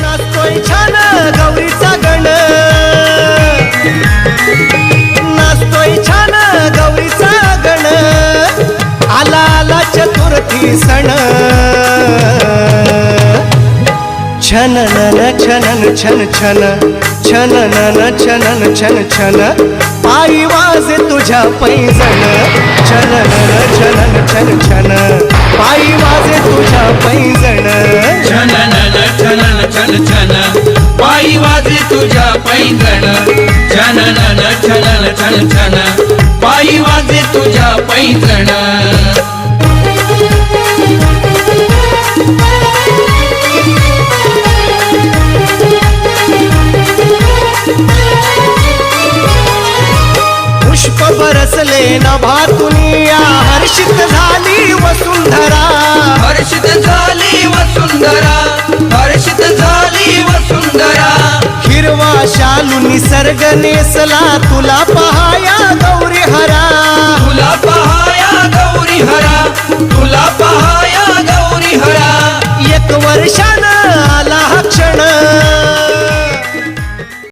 नाचतोय छान गौरीचा गण. नाचतोय छान गौरीचा गण. आला आला चतुर्थी सण. छनन छनन छन छन. छनन छनन छन छन. आई वाज तुझ्या पैजण छनन छनन छन छन. पायी तुझ्या छनन छनन छन छन. पायी वाजे तुझ्या पैंजण पुष्प बरसले नभातुनिया हर्षित झाली वसुंधरा. हर्षित झाली वसुंधरा. निसर्ग नेसला तुला पहाया.